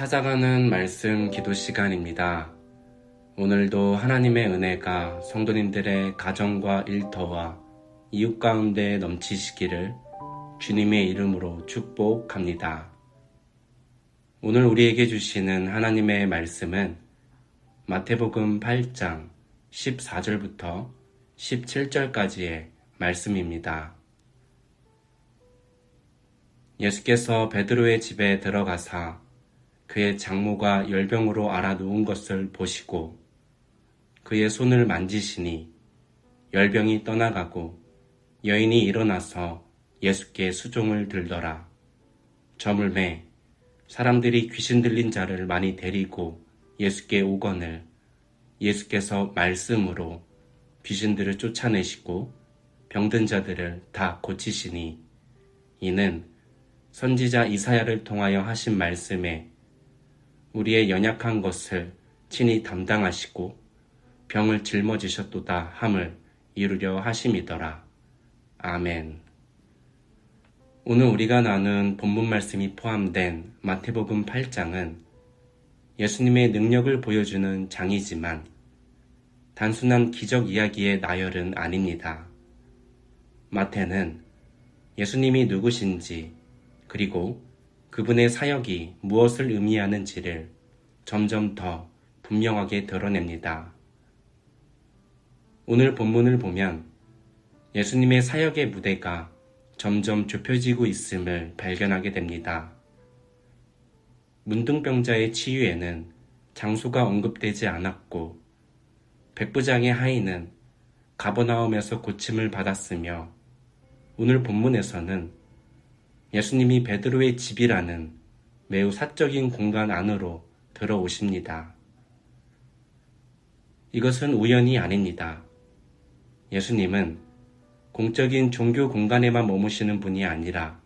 찾아가는 말씀 기도 시간입니다. 오늘도 하나님의 은혜가 성도님들의 가정과 일터와 이웃 가운데 넘치시기를 주님의 이름으로 축복합니다. 오늘 우리에게 주시는 하나님의 말씀은 마태복음 8장 14절부터 17절까지의 말씀입니다. 예수께서 베드로의 집에 들어가사 그의 장모가 열병으로 알아 누운 것을 보시고 그의 손을 만지시니 열병이 떠나가고 여인이 일어나서 예수께 수종을 들더라. 저물매 사람들이 귀신 들린 자를 많이 데리고 예수께 오거늘 예수께서 말씀으로 귀신들을 쫓아내시고 병든 자들을 다 고치시니 이는 선지자 이사야를 통하여 하신 말씀에 우리의 연약한 것을 친히 담당하시고 병을 짊어지셨도다 함을 이루려 하심이더라. 아멘. 오늘 우리가 나눈 본문 말씀이 포함된 마태복음 8장은 예수님의 능력을 보여주는 장이지만 단순한 기적 이야기의 나열은 아닙니다. 마태는 예수님이 누구신지 그리고 그분의 사역이 무엇을 의미하는지를 점점 더 분명하게 드러냅니다. 오늘 본문을 보면 예수님의 사역의 무대가 점점 좁혀지고 있음을 발견하게 됩니다. 문둥병자의 치유에는 장소가 언급되지 않았고 백부장의 하인은 가버나움에서 고침을 받았으며 오늘 본문에서는 예수님이 베드로의 집이라는 매우 사적인 공간 안으로 들어오십니다. 이것은 우연이 아닙니다. 예수님은 공적인 종교 공간에만 머무시는 분이 아니라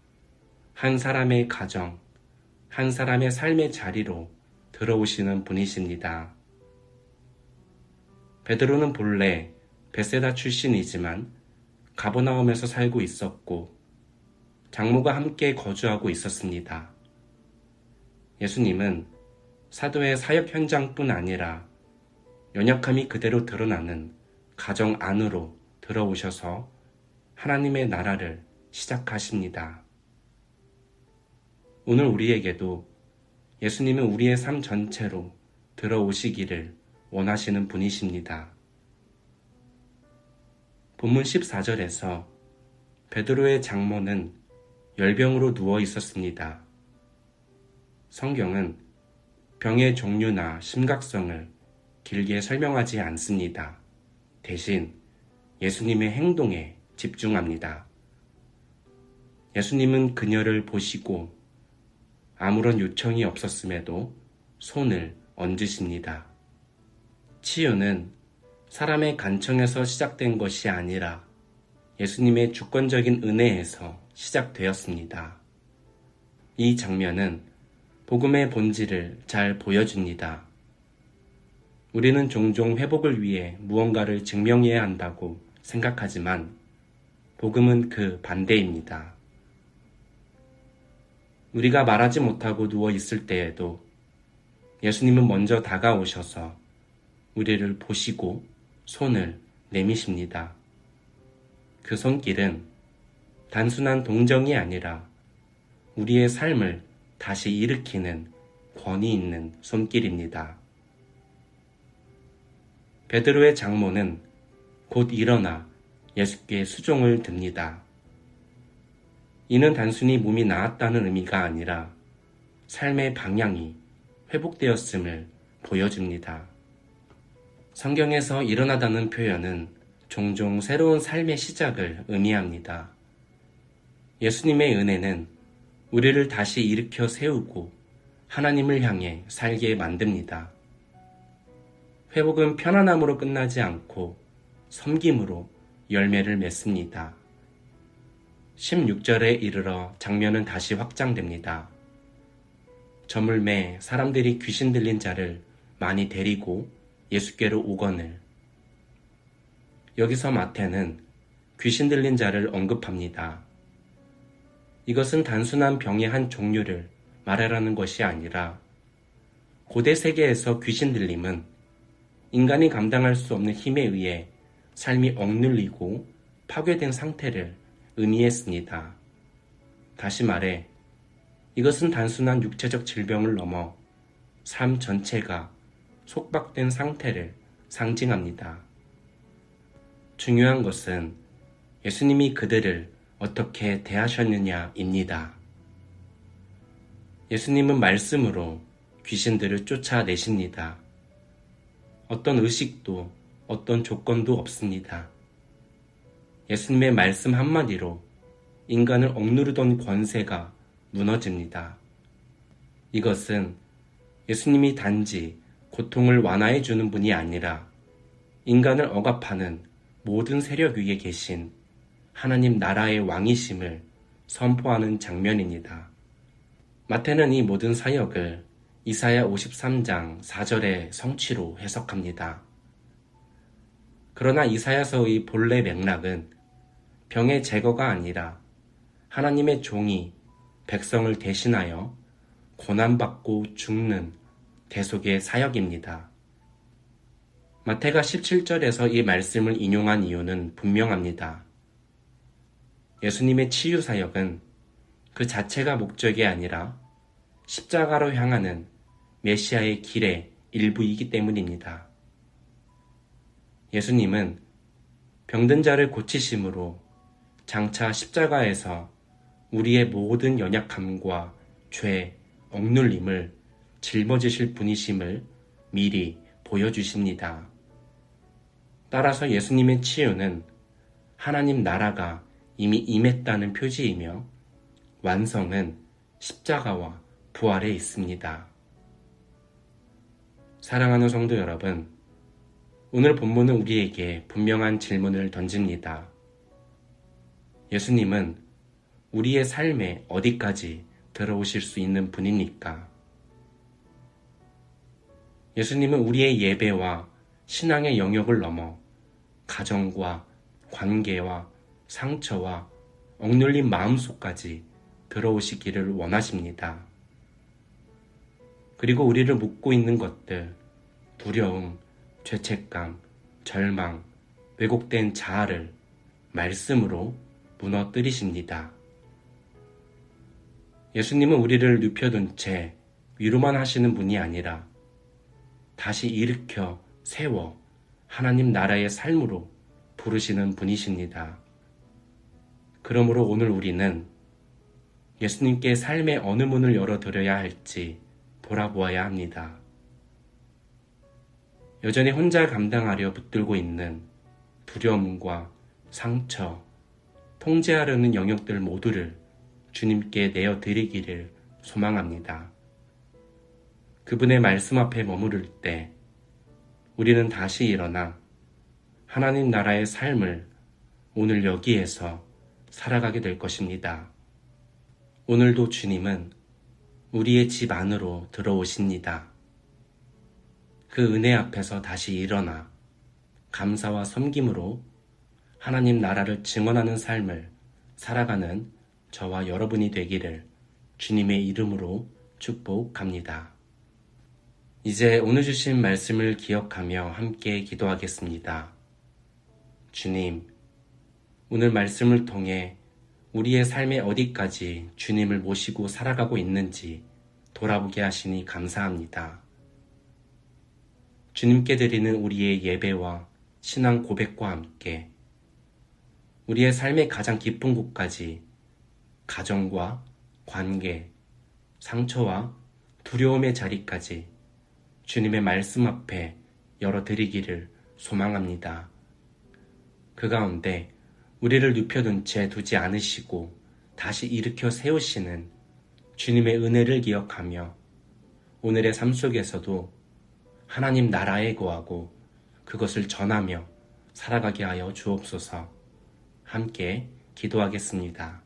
한 사람의 가정, 한 사람의 삶의 자리로 들어오시는 분이십니다. 베드로는 본래 베세다 출신이지만 가버나움에서 살고 있었고 장모가 함께 거주하고 있었습니다. 예수님은 사도의 사역 현장뿐 아니라 연약함이 그대로 드러나는 가정 안으로 들어오셔서 하나님의 나라를 시작하십니다. 오늘 우리에게도 예수님은 우리의 삶 전체로 들어오시기를 원하시는 분이십니다. 본문 14절에서 베드로의 장모는 열병으로 누워 있었습니다. 성경은 병의 종류나 심각성을 길게 설명하지 않습니다. 대신 예수님의 행동에 집중합니다. 예수님은 그녀를 보시고 아무런 요청이 없었음에도 손을 얹으십니다. 치유는 사람의 간청에서 시작된 것이 아니라 예수님의 주권적인 은혜에서 시작되었습니다. 이 장면은 복음의 본질을 잘 보여줍니다. 우리는 종종 회복을 위해 무언가를 증명해야 한다고 생각하지만 복음은 그 반대입니다. 우리가 말하지 못하고 누워 있을 때에도 예수님은 먼저 다가오셔서 우리를 보시고 손을 내미십니다. 그 손길은 단순한 동정이 아니라 우리의 삶을 다시 일으키는 권위 있는 손길입니다. 베드로의 장모는 곧 일어나 예수께 수종을 듭니다. 이는 단순히 몸이 나았다는 의미가 아니라 삶의 방향이 회복되었음을 보여줍니다. 성경에서 일어나다는 표현은 종종 새로운 삶의 시작을 의미합니다. 예수님의 은혜는 우리를 다시 일으켜 세우고 하나님을 향해 살게 만듭니다. 회복은 편안함으로 끝나지 않고 섬김으로 열매를 맺습니다. 16절에 이르러 장면은 다시 확장됩니다. 점을 매 사람들이 귀신 들린 자를 많이 데리고 예수께로 오거늘. 여기서 마태는 귀신 들린 자를 언급합니다. 이것은 단순한 병의 한 종류를 말하라는 것이 아니라 고대 세계에서 귀신 들림은 인간이 감당할 수 없는 힘에 의해 삶이 억눌리고 파괴된 상태를 의미했습니다. 다시 말해, 이것은 단순한 육체적 질병을 넘어 삶 전체가 속박된 상태를 상징합니다. 중요한 것은 예수님이 그들을 어떻게 대하셨느냐입니다. 예수님은 말씀으로 귀신들을 쫓아내십니다. 어떤 의식도 어떤 조건도 없습니다. 예수님의 말씀 한마디로 인간을 억누르던 권세가 무너집니다. 이것은 예수님이 단지 고통을 완화해 주는 분이 아니라 인간을 억압하는 모든 세력 위에 계신 하나님 나라의 왕이심을 선포하는 장면입니다. 마태는 이 모든 사역을 이사야 53장 4절의 성취로 해석합니다. 그러나 이사야서의 본래 맥락은 병의 제거가 아니라 하나님의 종이 백성을 대신하여 고난받고 죽는 대속의 사역입니다. 마태가 17절에서 이 말씀을 인용한 이유는 분명합니다. 예수님의 치유 사역은 그 자체가 목적이 아니라 십자가로 향하는 메시아의 길의 일부이기 때문입니다. 예수님은 병든 자를 고치심으로 장차 십자가에서 우리의 모든 연약함과 죄, 억눌림을 짊어지실 분이심을 미리 보여주십니다. 따라서 예수님의 치유는 하나님 나라가 이미 임했다는 표지이며 완성은 십자가와 부활에 있습니다. 사랑하는 성도 여러분, 오늘 본문은 우리에게 분명한 질문을 던집니다. 예수님은 우리의 삶에 어디까지 들어오실 수 있는 분입니까? 예수님은 우리의 예배와 신앙의 영역을 넘어 가정과 관계와 상처와 억눌린 마음속까지 들어오시기를 원하십니다. 그리고 우리를 묶고 있는 것들, 두려움, 죄책감, 절망, 왜곡된 자아를 말씀으로 무너뜨리십니다. 예수님은 우리를 눕혀둔 채 위로만 하시는 분이 아니라 다시 일으켜 세워 하나님 나라의 삶으로 부르시는 분이십니다. 그러므로 오늘 우리는 예수님께 삶의 어느 문을 열어드려야 할지 돌아보아야 합니다. 여전히 혼자 감당하려 붙들고 있는 두려움과 상처, 통제하려는 영역들 모두를 주님께 내어드리기를 소망합니다. 그분의 말씀 앞에 머무를 때 우리는 다시 일어나 하나님 나라의 삶을 오늘 여기에서 살아가게 될 것입니다. 오늘도 주님은 우리의 집 안으로 들어오십니다. 그 은혜 앞에서 다시 일어나 감사와 섬김으로 하나님 나라를 증언하는 삶을 살아가는 저와 여러분이 되기를 주님의 이름으로 축복합니다. 이제 오늘 주신 말씀을 기억하며 함께 기도하겠습니다. 주님, 오늘 말씀을 통해 우리의 삶의 어디까지 주님을 모시고 살아가고 있는지 돌아보게 하시니 감사합니다. 주님께 드리는 우리의 예배와 신앙 고백과 함께 우리의 삶의 가장 깊은 곳까지 가정과 관계, 상처와 두려움의 자리까지 주님의 말씀 앞에 열어드리기를 소망합니다. 그 가운데 우리를 눕혀둔 채 두지 않으시고 다시 일으켜 세우시는 주님의 은혜를 기억하며 오늘의 삶 속에서도 하나님 나라에 거하고 그것을 전하며 살아가게 하여 주옵소서 함께 기도하겠습니다.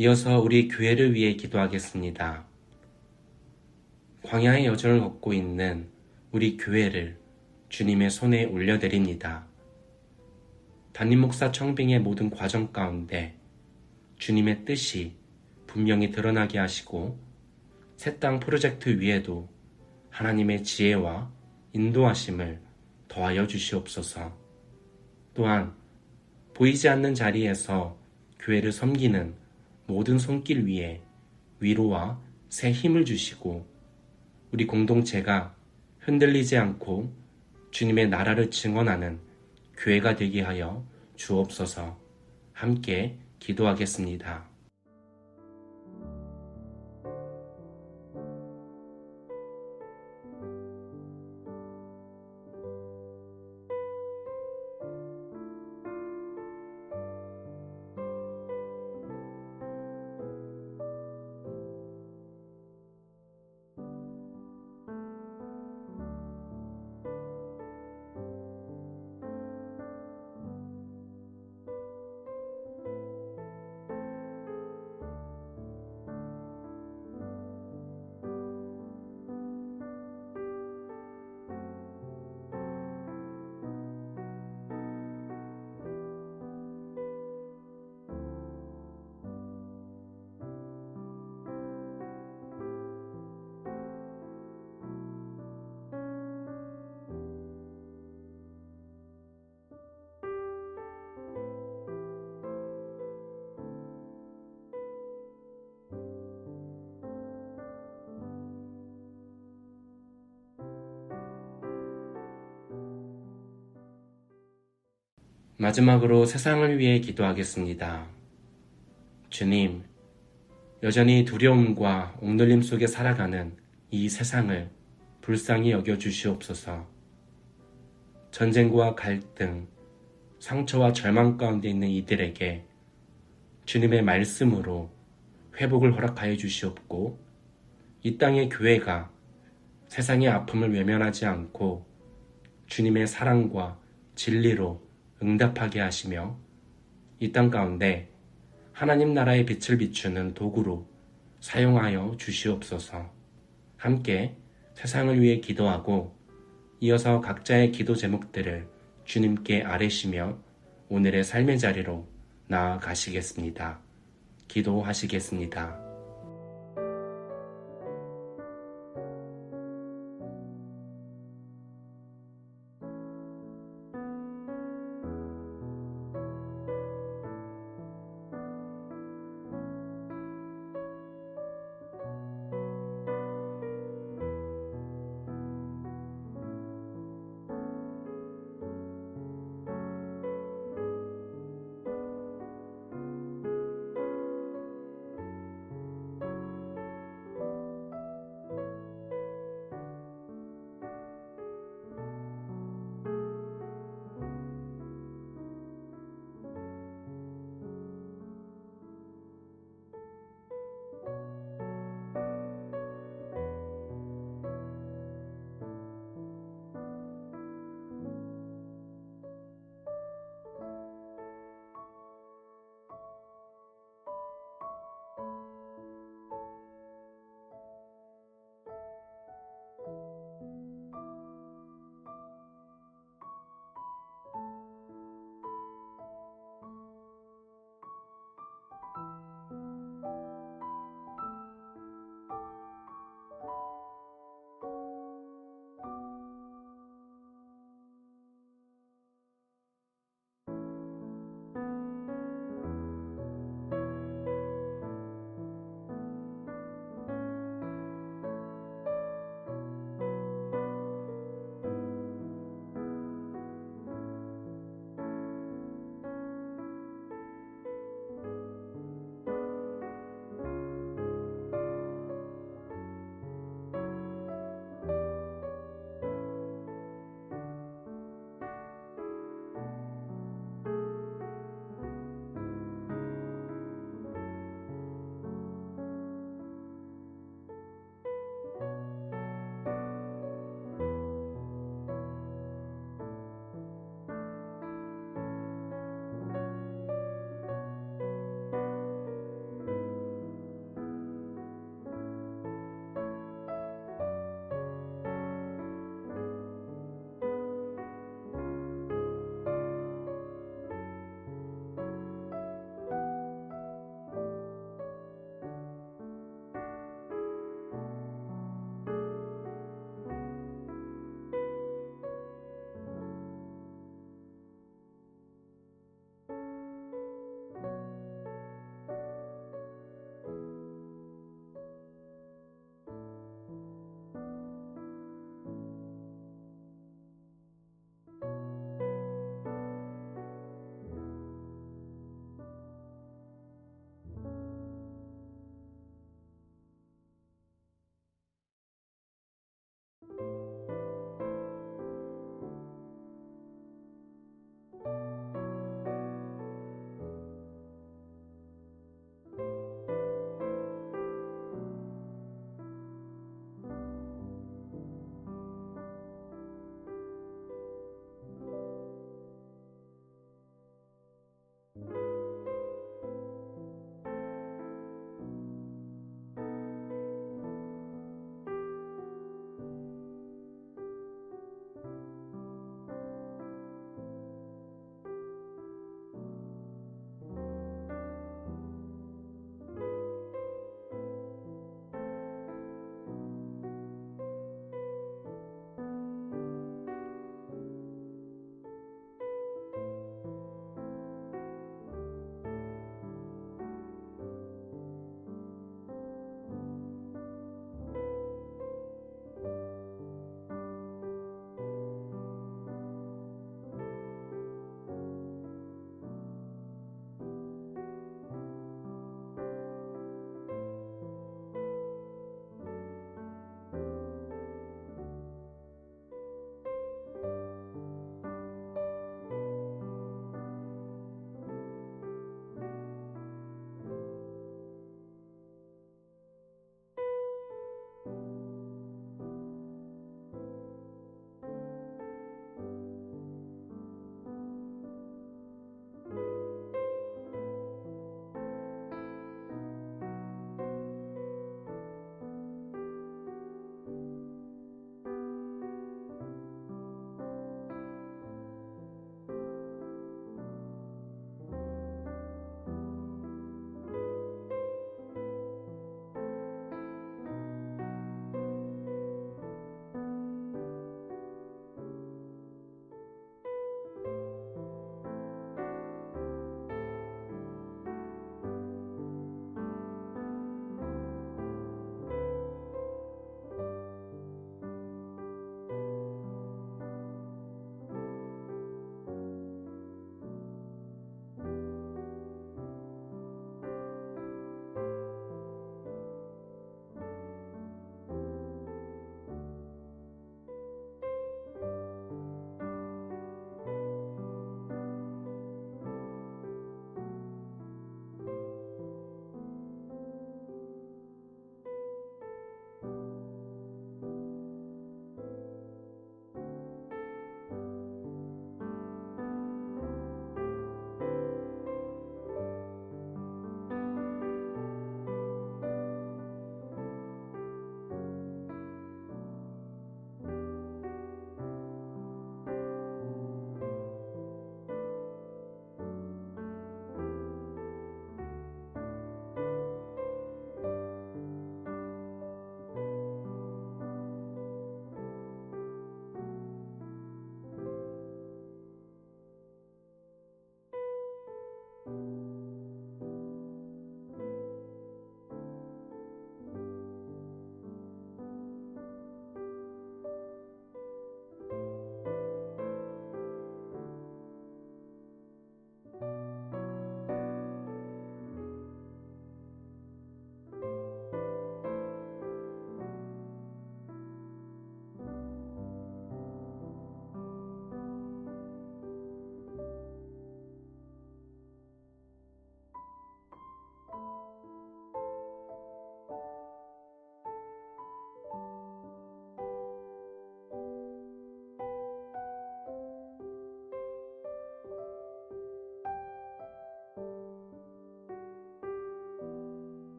이어서 우리 교회를 위해 기도하겠습니다. 광야의 여정을 걷고 있는 우리 교회를 주님의 손에 올려드립니다. 담임 목사 청빙의 모든 과정 가운데 주님의 뜻이 분명히 드러나게 하시고 새 땅 프로젝트 위에도 하나님의 지혜와 인도하심을 더하여 주시옵소서. 또한 보이지 않는 자리에서 교회를 섬기는 모든 손길 위에 위로와 새 힘을 주시고 우리 공동체가 흔들리지 않고 주님의 나라를 증언하는 교회가 되게 하여 주옵소서 함께 기도하겠습니다. 마지막으로 세상을 위해 기도하겠습니다. 주님, 여전히 두려움과 옥눌림 속에 살아가는 이 세상을 불쌍히 여겨 주시옵소서. 전쟁과 갈등, 상처와 절망 가운데 있는 이들에게 주님의 말씀으로 회복을 허락하여 주시옵고, 이 땅의 교회가 세상의 아픔을 외면하지 않고 주님의 사랑과 진리로 응답하게 하시며 이 땅 가운데 하나님 나라의 빛을 비추는 도구로 사용하여 주시옵소서 함께 세상을 위해 기도하고 이어서 각자의 기도 제목들을 주님께 아뢰시며 오늘의 삶의 자리로 나아가시겠습니다. 기도하시겠습니다.